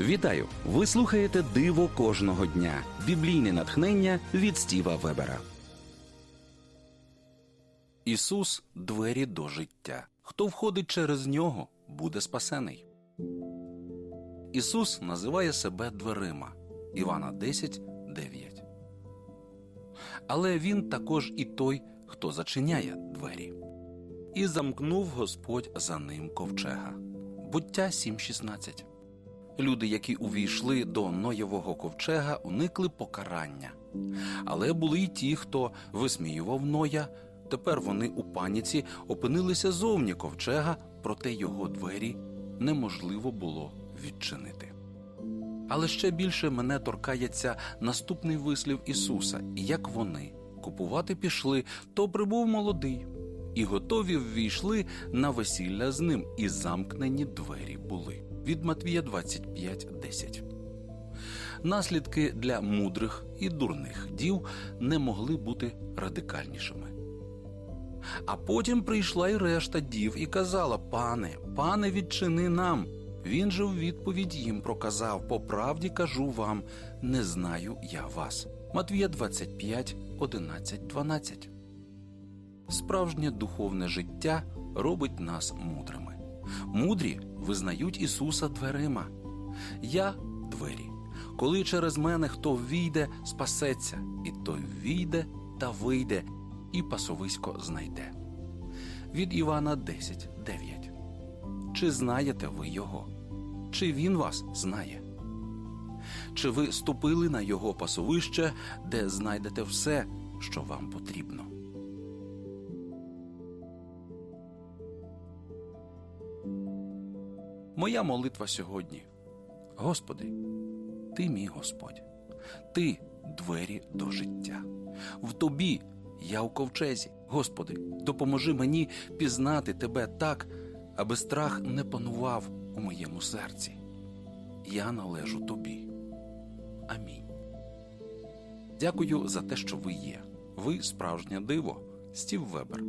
Вітаю! Ви слухаєте Диво кожного дня. Біблійне натхнення від Стіва Вебера. Ісус двері до життя. Хто входить через нього, буде спасений. Ісус називає себе дверима. Івана 10, 9. Але він також і той, хто зачиняє двері. І замкнув Господь за ним ковчега. Буття 7.16 Люди, які увійшли до Ноєвого ковчега, уникли покарання. Але були й ті, хто висміював Ноя. Тепер вони у паніці опинилися зовні ковчега, проте його двері неможливо було відчинити. Але ще більше мене торкається наступний вислів Ісуса, і як вони купувати пішли, то прибув молодий, і готові ввійшли на весілля з ним, і замкнені двері були. Від Матвія 25.10 Наслідки для мудрих і дурних дів не могли бути радикальнішими. А потім прийшла й решта дів і казала: Пане, пане, відчини нам. Він же в відповідь їм проказав: По правді кажу вам, не знаю я вас. Матвія 25, 11, 12 Справжнє духовне життя робить нас мудрими. Мудрі визнають Ісуса дверима. Я двері. Коли через мене хто ввійде, спасеться, і той ввійде та вийде, і пасовисько знайде. Від Івана 10, 9 Чи знаєте ви його? Чи він вас знає? Чи ви ступили на його пасовище, де знайдете все, що вам потрібно? Моя молитва сьогодні. Господи, Ти мій Господь, Ти двері до життя. В Тобі я у ковчезі. Господи, допоможи мені пізнати Тебе так, аби страх не панував у моєму серці. Я належу Тобі. Амінь. Дякую за те, що ви є. Ви справжнє диво. Стів Вебер.